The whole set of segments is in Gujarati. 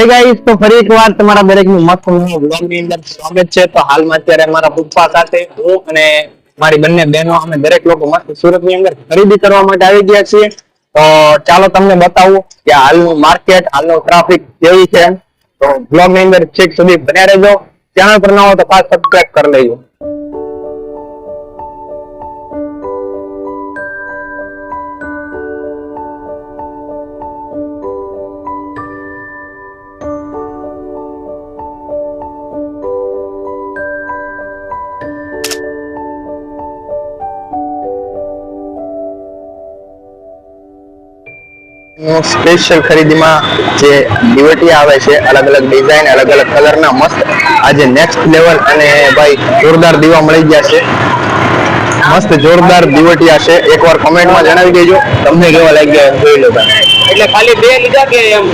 હે ગાઈસ તો ફરી એકવાર તમારા દરેકનું મસ્ત vlog ની અંદર સ્વાગત છે. તો હાલમાં અત્યારે મારા પપ્પા સાથે હું અને મારી બંને બહેનો, અમે દરેક લોકો મસ્ત સુરતની અંદર ખરીદી કરવા માટે આવી ગયા છીએ. તો ચાલો તમને બતાવું કે હાલનું માર્કેટ હાલનું ટ્રાફિક કેવી છે. તો બ્લોગની અંદર છેક સુધી બન્યા રહેજો. ચેનલ પર ના હો તો ખાસ સબસ્ક્રાઇબ કરી લેજો. સ્પેશિયલ ખરીદીમાં જે ડિવટી આવે છે અલગ અલગ ડિઝાઇન અલગ અલગ કલરના મસ્ત આજે નેક્સ્ટ લેવલ અને ભાઈ જોરદાર દીવા મળી ગયા છે. મસ્ત જોરદાર દીવટિયા છે એકવાર કોમેન્ટમાં જણાવી દેજો. તમને કેવા લાગ્યા જોઈ લો એટલે ખાલી બે લીધા કે એમ?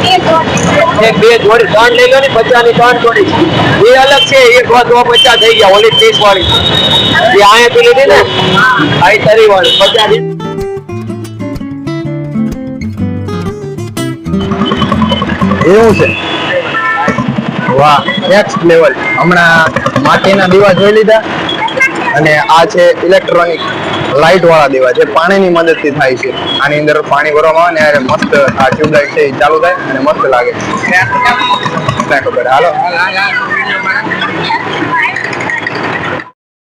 એક બે જોડી ત્રણ લઈ લો ને પચાસની ત્રણ જોડી. એ અલગ છે એક વાર તો પચાસ થઈ ગયા ઓલી ત્રીસ વાળી એ અહીંયા લીધી ને આઈ તરી વાળી પચાસ. એવું છે? વાહ નેક્સ્ટ લેવલ હમણાં માટીના દીવા જોઈ લીધા અને આ છે ઇલેક્ટ્રોનિક લાઇટ વાળા દીવા જે પાણીની મદદથી થાય છે. આની અંદર પાણી ભરવામાં આવે ને મસ્ત આ ટ્યુબલાઇટ છે એ ચાલુ થાય અને મસ્ત લાગે. ખબર હાલો.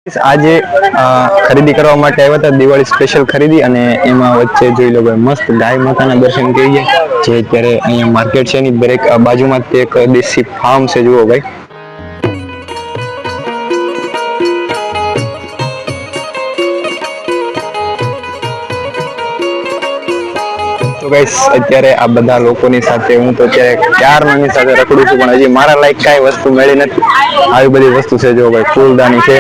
આજે ખરીદી કરવા માટે આવ્યા હતા, દિવાળી સ્પેશિયલ ખરીદી અને એમાં વચ્ચે જોઈ લો મસ્ત ગાય માતાના દર્શન કરીએ જે અત્યારે અહીંયા માર્કેટ છે એની દરેક બાજુમાં એક દેશી ફાર્મ છે, જુઓ ભાઈ. તો ગાઈસ અત્યારે આ બધા લોકોની સાથે હું તો અત્યારે ચાર એની સાથે રખડું છું, પણ હજી મારા લાયક કાંઈ વસ્તુ મળી નથી. આવી બધી વસ્તુ છે, જો ભાઈ, ફૂલદાની છે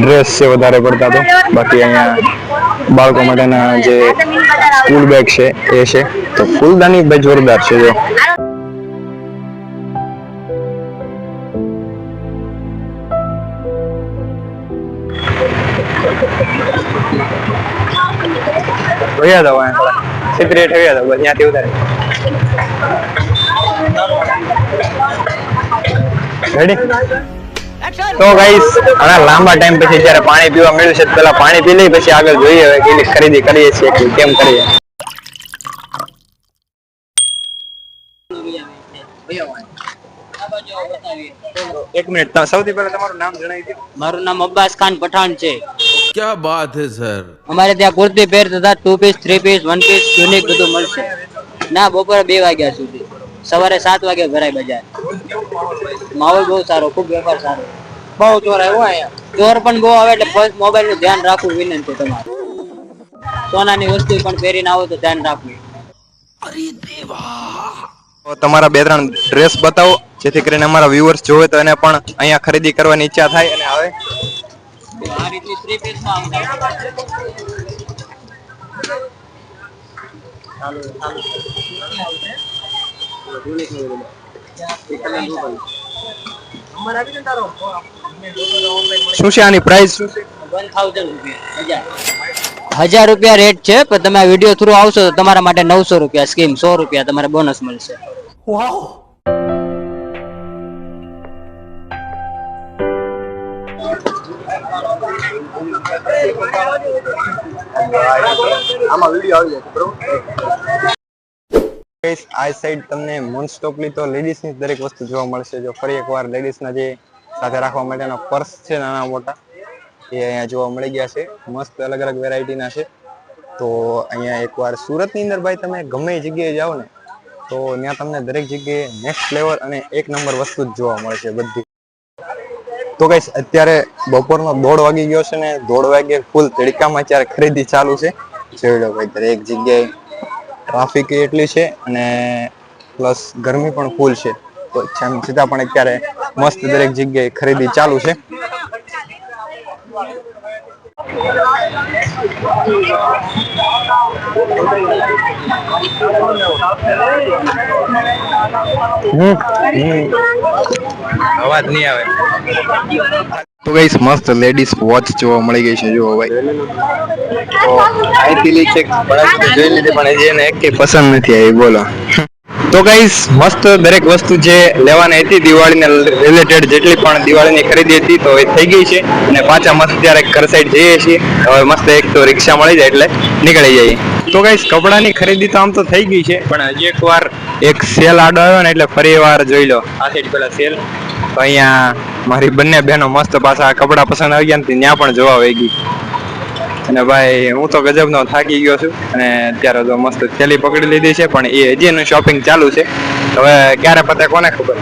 ડ્રેસ છે વધારે પડતા તો. બાકી અહીંયા બાળકો માટેના જે સ્કૂલ બેગ છે, એ છે. તો ફૂલદાની ભાઈ જોરદાર છે, જો. ભૈયા હતા સિત્રી ઠવ્યા હતા ત્યાંથી ઉતારે. રેડી તો ગાઈસ ઘણા લાંબા ટાઈમ પછી જ્યારે પાણી પીવા મળ્યું છે પેલા પાણી પી લઈ પછી આગળ જોઈએ હવે કેટલી ખરીદી કરીએ છીએ કે કેમ કરીએ. એક મિનિટ સૌથી પહેલા તમારું નામ જણાવી દો મારું નામ અબ્બાસ ખાન પઠાણ છે. क्या बात है सर અમારે ત્યાં કુર્તી પેર તથા two piece three piece one piece unique બધું મળશે ના બપોરે બે વાગ્યા સુધી સવારે સાત વાગે ભરાય બજાર માહોલ બહુ સારો ખૂબ વેપાર સારો બહુ ચોર આવ્યો અહીંયા ચોર પણ બહુ આવે એટલે ફર્સ્ટ મોબાઈલ નું ધ્યાન રાખવું વિનંતી તમારે સોનાની વસ્તુ પણ પહેરીને આવો તો ધ્યાન રાખવું તો તમારા બે ત્રણ ડ્રેસ બતાવો જેથી કરીને અમારા વ્યુઅર્સ જોવે તો એને પણ અહીંયા ખરીદી કરવાની ઈચ્છા થાય અને આવે આ રીતની થ્રી પીસ શું છે આની પ્રાઇસ શું છે વન થાઉઝન્ડ રૂપિયા. હજાર. રૂપિયા રેટ છે પણ તમે આ વીડિયો થ્રુ આવશો તો તમારા માટે નવસો રૂપિયા સ્કીમ સો રૂપિયા તમારે બોનસ મળશે. આમાં વિડિયો આ સાઈડ તમને મોસ્ટ તો લેડીઝની દરેક વસ્તુ જોવા મળશે. જો ફરી એકવાર લેડીઝના જે સાથે રાખવા માટેના પર્સ છે નાના મોટા, એ અહીંયા જોવા મળી ગયા છે. મસ્ત અલગ અલગ વેરાયટીના છે. તો અહીંયા એકવાર સુરતની અંદર ભાઈ તમે ગમે જગ્યાએ જાઓ ને, તો ત્યાં તમને દરેક જગ્યાએ નેક્સ્ટ લેવલ અને એક નંબર વસ્તુ જ જોવા મળશે બધી. તો કઈ અત્યારે બપોરનો દોઢ વાગી ગયો છે ને, દોઢ વાગે ફૂલ તડકામાં અત્યારે ખરીદી ચાલુ છે. જોઈ ભાઈ, દરેક જગ્યાએ ટ્રાફિક એટલી છે અને પ્લસ ગરમી પણ ફૂલ છે. તો છેમ છતાં પણ અત્યારે મસ્ત દરેક જગ્યાએ ખરીદી ચાલુ છે. અવાજ નહીં આવે. તો ગઈ મસ્ત લેડીઝ વોચ જોવા મળી ગઈ છે જો ભાઈ. તો અહીંથી લી જોઈ લીધી પણ એને એક પસંદ નથી આવી બોલો. તો ગાઈસ મસ્ત દરેક વસ્તુ જે લેવાની હતી દિવાળીને રિલેટેડ જેટલી પણ દિવાળીની ખરીદી હતી તો એ થઈ ગઈ છે અને પાછા મસ્ત ત્યારે ઘર સાઈડ જઈએ છીએ, હવે મસ્ત એક તો રિક્ષા મળી જાય એટલે નીકળી જઈએ. તો ગાઈસ કપડાની ખરીદી તો આમ તો થઈ ગઈ છે, પણ હજી એક વાર એક સેલ આડો આવ્યો ને એટલે ફરી વાર જોઈ લો. આ સાઈડ પેલા સેલ તો અહીંયા મારી બંને બહેનો મસ્ત પાછા કપડાં પસંદ આવી ગયા ને ત્યાં પણ જોવા વહી ગઈ. અને ભાઈ હું તો ગજબનો થાકી ગયો છું. અને અત્યારે તો મસ્ત થેલી પકડી લીધી છે પણ એ હજી એનું શોપિંગ ચાલુ છે. હવે ક્યારે પતે કોને ખબર?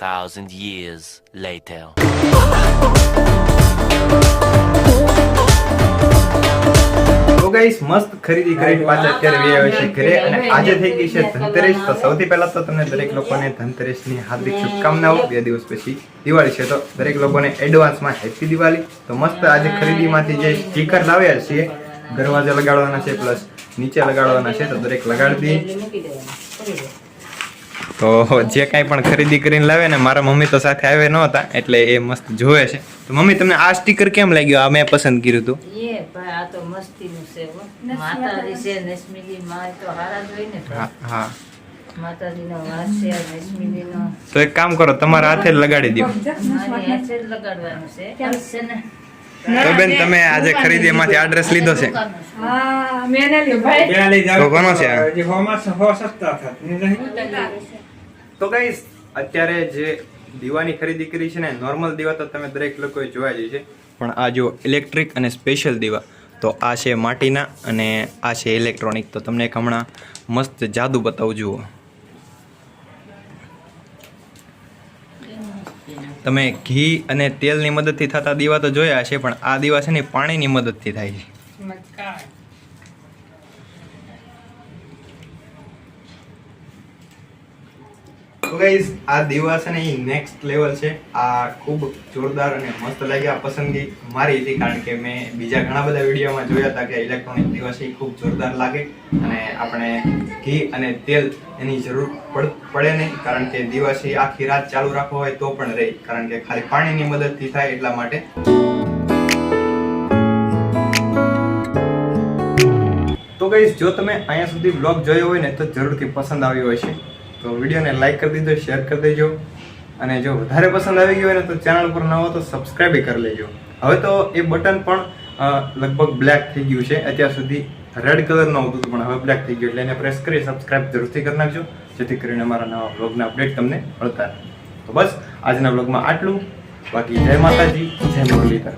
2,000 years later. ગાઈસ મસ્ત ખરીદી કરીને પાછા અત્યારે વી આવે છે ઘરે. અને આજે થઈ ગઈ છે ધનતેરસ. તો સૌથી પહેલા તો તમને દરેક લોકોને ધનતેરસની હાર્દિક શુભકામનાઓ બે દિવસ પછી દિવાળી છે. તો દરેક લોકોને એડવાન્સમાં હેપી દિવાળી. તો મસ્ત આજે ખરીદીમાંથી જે સ્ટીકર લાવ્યા છીએ દરવાજા લગાડવાના છે પ્લસ નીચે લગાડવાના છે તો દરેક લગાડી દઈએ. તો જે કાંઈ પણ ખરીદી કરીને લાવે ને મારા મમ્મી તો સાથે આવે ન હતા એટલે એ મસ્ત જોવે છે. તો મમ્મી તમને આ સ્ટીકર કેમ લાગ્યું? આ મેં પસંદ કર્યું હતું. ભાઈ આ તો મસ્તીનું છે માતાજી છે નસમીની માં તો હારા જ હોય ને હા હા. માતાજીનો વાસ છે નસમીનીનો તો એક કામ કરો તમારા હાથે જ લગાડી દો. હાથે લગાડવાનું છે. છે ને. તો બેન તમે આજે ખરીદી માંથી આ લીધો છે? હા મેં ના ભાઈ. તો કોનો છે આ? તો ગાઈસ અત્યારે જે દીવાની ખરીદી કરી છે ને નોર્મલ દીવા તો તમે દરેક લોકોએ જોવા જ છે. પણ આ જો ઇલેક્ટ્રિક અને સ્પેશિયલ દીવા. તો આ છે માટીના અને આ છે ઇલેક્ટ્રોનિક તો તમને એક હમણાં મસ્ત જાદુ બતાવું, જુઓ. તમે ઘી અને તેલની મદદથી થતા દીવા તો જોયા છે પણ આ દીવા છે ને પાણીની મદદથી થાય છે. ગાઈઝ આ દીવા છે ને એ નેક્સ્ટ લેવલ છે. આ ખૂબ જોરદાર અને મસ્ત લાગ્યા પસંદગી મારી હતી, કારણ કે મેં બીજા ઘણા બધા વિડીયોમાં જોયા હતા કે ઇલેક્ટ્રોનિક દીવા છે એ ખૂબ જોરદાર લાગે અને આપણે ઘી અને તેલ એની જરૂર પડે નહીં, કારણ કે દિવાસી આખી રાત ચાલુ રાખવો હોય તો પણ રહે, કારણ કે ખાલી પાણીની મદદથી થાય એટલા માટે. તો ગઈશ જો તમે અહીંયા સુધી બ્લોગ જોયો હોય ને, તો જરૂરથી પસંદ આવ્યો હોય છે તો વિડીયોને લાઈક કરી દીધો શેર કરી દેજો. અને જો વધારે પસંદ આવી ગયો હોય ને તો ચેનલ પર ન હો તો સબસ્ક્રાઈબ કરી લેજો. હવે તો એ બટન પણ લગભગ બ્લેક થઈ ગયું છે. અત્યાર સુધી રેડ કલર ન હતું, પણ હવે બ્લેક થઈ ગયું એટલે એને પ્રેસ કરી સબસ્ક્રાઇબ જરૂરથી કરી નાખજો, જેથી કરીને અમારા નવા બ્લોગના અપડેટ તમને મળતા તો બસ, આજના બ્લોગમાં આટલું. બાકી જય માતાજી, જય મુરલીધર.